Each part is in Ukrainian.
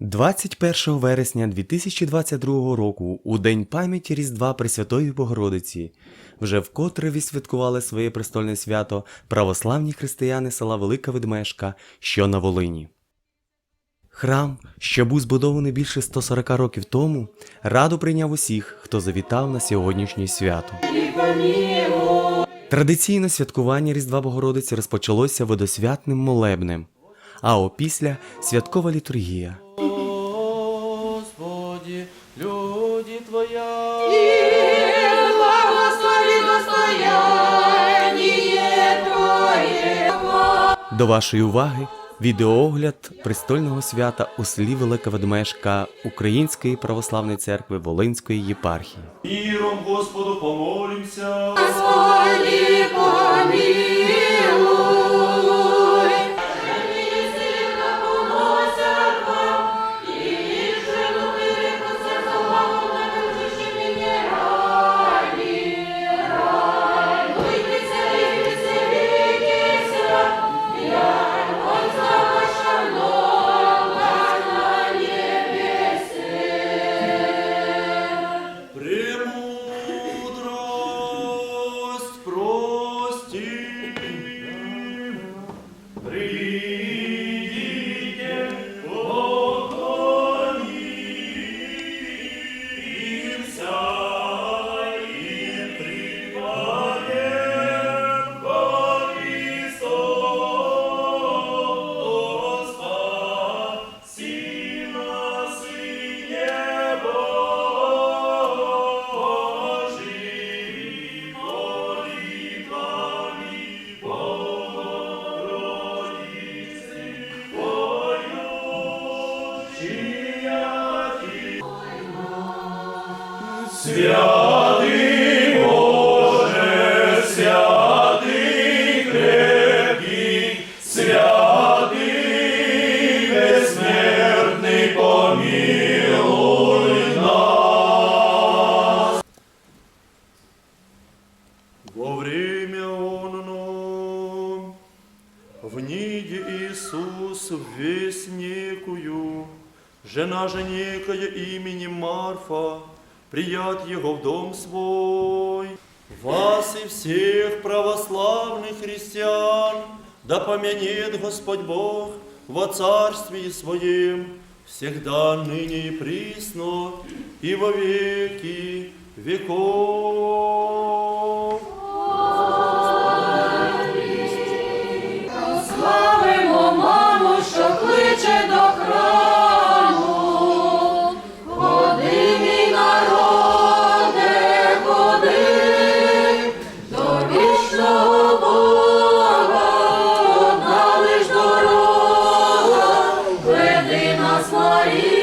21 вересня 2022 року, у День пам'яті Різдва Пресвятої Богородиці, вже вкотре відсвяткували своє престольне свято православні християни села Велика Ведмешка, що на Волині. Храм, що був збудований більше 140 років тому, радо прийняв усіх, хто завітав на сьогоднішнє свято. Традиційне святкування Різдва Богородиці розпочалося водосвятним молебнем, а опісля святкова літургія. До вашої уваги відеоогляд престольного свята у селі Велика Ведмешка Української православної церкви Волинської єпархії. Віром Господу помолимся. Господи, помилуй. Жена же некая именем Марфа, прият его в дом свой. Вас и всех православных христиан да помянет Господь Бог во Царстве Своем, всегда ныне и присно, и во веки веков. flores.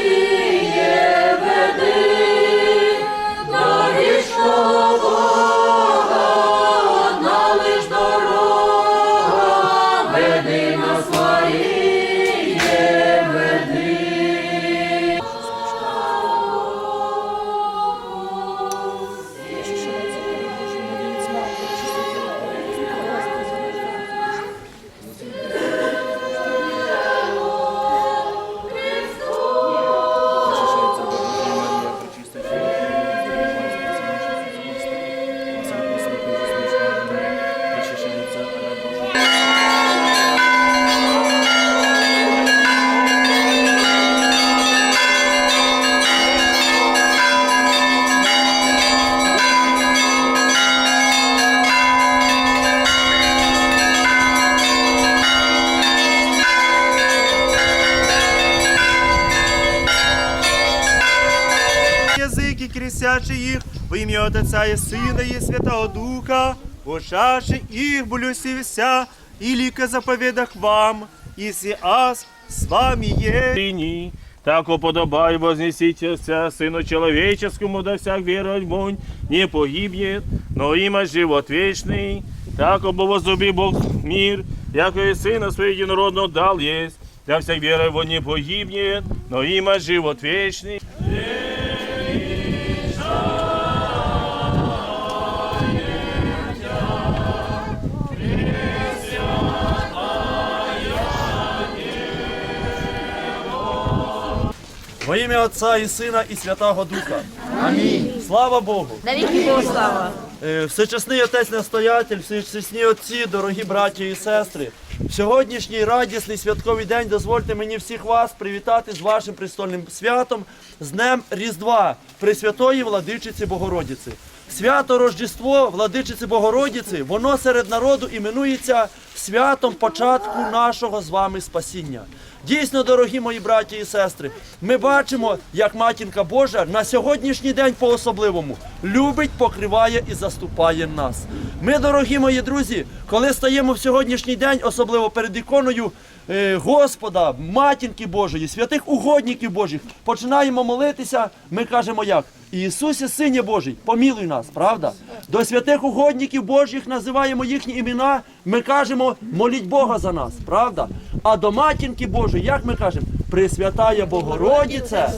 язики крестячи їх, в ім'я Отця і Сина і Святого Духа, ушаши их блюси вся, и лика заповедах вам, если аз с вами есть. ныне, так уподобай вознеситеся Сыну Человеческому, да всяк веровать в Вонь не погибнет, но има живот вечный, так обовозуби Бог мир, яко и Сына Своего Единородного дал есть, да всяк веровать в Вонь не погибнет, но има живот вечный. Во ім'я Отця і Сина і Святого Духа. Амінь. Слава Богу. Навіки Богу слава. Е, Всечесний отець настоятель, всечесні отці, дорогі браті і сестри. В сьогоднішній радісний святковий день дозвольте мені всіх вас привітати з вашим престольним святом, з Днем Різдва Пресвятої Владичиці Богородиці. Свято Рождество Владичиці Богородиці, воно серед народу іменується святом початку нашого з вами спасіння. Дійсно, дорогі мої браті і сестри, ми бачимо, як матінка Божа на сьогоднішній день по-особливому любить, покриває і заступає нас. Ми, дорогі мої друзі, коли стаємо в сьогоднішній день, особливо перед іконою Господа, матінки Божої, святих угодників Божих, починаємо молитися, ми кажемо як? Ісусе, Сині Божий, помілуй нас, правда? До святих угодників Божих називаємо їхні імена, ми кажемо, моліть Бога за нас, правда? А до матінки Божої, як ми кажемо, Пресвятая Богородице,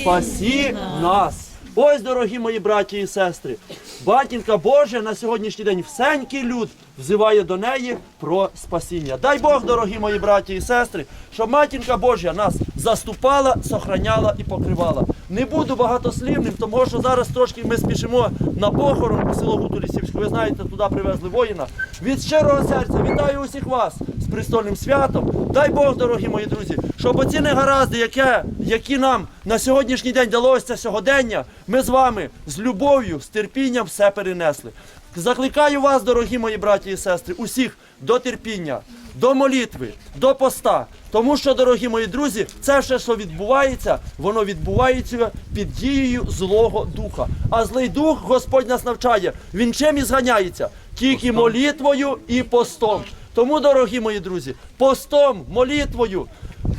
спасі нас. Ось, дорогі мої браті і сестри, батінка Божа на сьогоднішній день всенький люд взиває до неї про спасіння. Дай Бог, дорогі мої браті і сестри, щоб матінка Божа нас заступала, сохраняла і покривала. Не буду багатослівним, тому що зараз трошки ми спішимо на похорон у село Гутулісівське. Ви знаєте, туди привезли воїна. Від щирого серця вітаю усіх вас з престольним святом. Дай Бог, дорогі мої друзі, щоб оці негаразди, яке, які нам на сьогоднішній день далося сьогодення, ми з вами з любов'ю, з терпінням все перенесли. Закликаю вас, дорогі мої браті і сестри, усіх до терпіння, до молитви, до поста. Тому що, дорогі мої друзі, це все, що відбувається, воно відбувається під дією Злого Духа. А злий дух Господь нас навчає. Він чим і зганяється? Тільки молитвою і постом. Тому, дорогі мої друзі, постом, молитвою.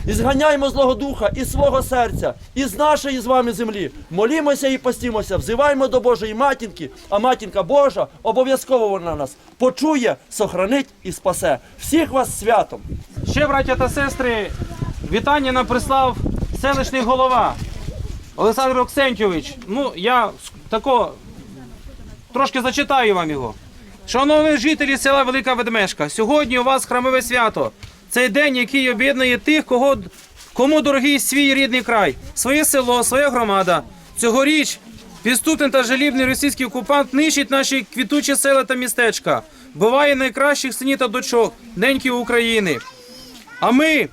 І зганяємо злого духа із свого серця, із нашої з вами землі. Молімося і постімося, взиваємо до Божої матінки, а матінка Божа обов'язково вона нас почує, сохранить і спасе. Всіх вас святом! Ще, браття та сестри, вітання нам прислав селищний голова Олександр Оксентьович. Ну, я тако трошки зачитаю вам його. Шановні жителі села Велика Ведмешка, сьогодні у вас храмове свято. Цей день, який об'єднує тих, кого, кому дорогий свій рідний край, своє село, своя громада. Цьогоріч підступний та жалібний російський окупант нищить наші квітучі села та містечка, буває найкращих синів та дочок, неньки України. А ми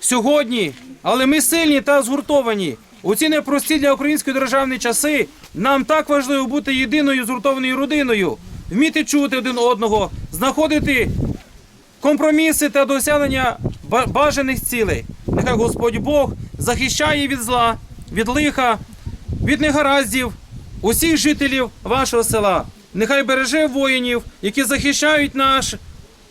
сьогодні, але ми сильні та згуртовані. У ці непрості для української державні часи нам так важливо бути єдиною згуртованою родиною, вміти чути один одного, знаходити компроміси та досягнення бажаних цілей. Нехай Господь Бог захищає від зла, від лиха, від негараздів усіх жителів вашого села. Нехай береже воїнів, які захищають наш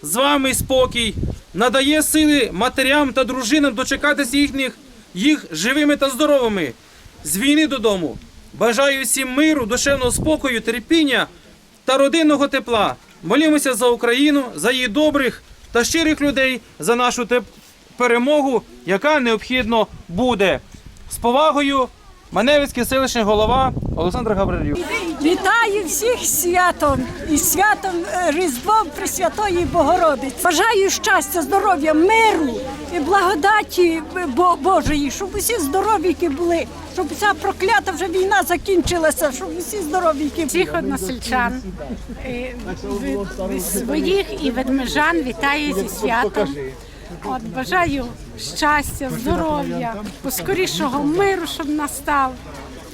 з вами спокій, надає сили матерям та дружинам дочекатися їхніх їх живими та здоровими з війни додому. Бажаю всім миру, душевного спокою, терпіння та родинного тепла. Молімося за Україну, за її добрих та щирих людей, за нашу перемогу, яка необхідно буде. З повагою, Маневицький селищний голова Олександр Гаврилів. Вітаю всіх святом і святом е, Різдвом Пресвятої Богородиці. Бажаю щастя, здоров'я, миру благодаті е, Бо- Божої, щоб усі здоровіки були, щоб ця проклята вже війна закінчилася, щоб усі здоровіки всіх односельчан, е, своїх і ведмежан вітаю зі святом. От, бажаю щастя, здоров'я, поскорішого миру, щоб настав.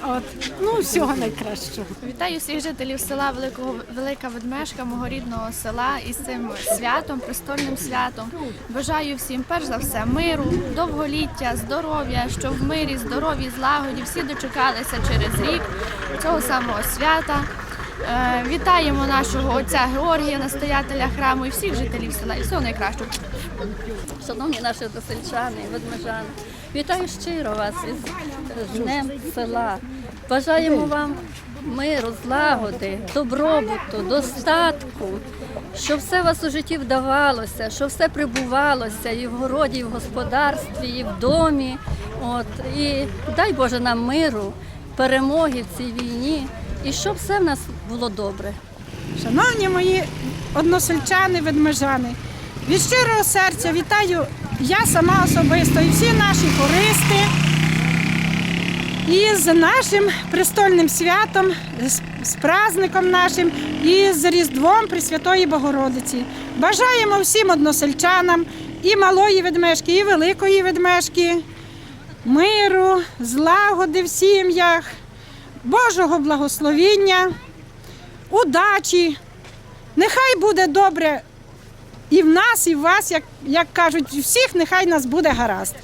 От, ну, всього найкращого. Вітаю всіх жителів села Великого Велика Ведмешка, мого рідного села із цим святом, престольним святом. Бажаю всім перш за все миру, довголіття, здоров'я, щоб в мирі, здоров'ї, злагоді всі дочекалися через рік цього самого свята. Е, Вітаємо нашого отця Георгія, настоятеля храму і всіх жителів села. І всього найкращого. Шановні наші досельчани, ведмежани, вітаю щиро вас із Днем села. Бажаємо вам миру, злагоди, добробуту, достатку, щоб все вас у житті вдавалося, щоб все прибувалося і в городі, і в господарстві, і в домі. От, і дай Боже нам миру, перемоги в цій війні, і щоб все в нас було добре. Шановні мої односельчани, ведмежани, від щирого серця вітаю я сама особисто і всі наші хористи, І з нашим престольним святом, з, праздником нашим і з Різдвом Пресвятої Богородиці. Бажаємо всім односельчанам і малої ведмежки, і великої ведмежки, миру, злагоди в сім'ях, Божого благословіння, удачі. Нехай буде добре і в нас, і в вас, як, як кажуть, всіх нехай нас буде гаразд.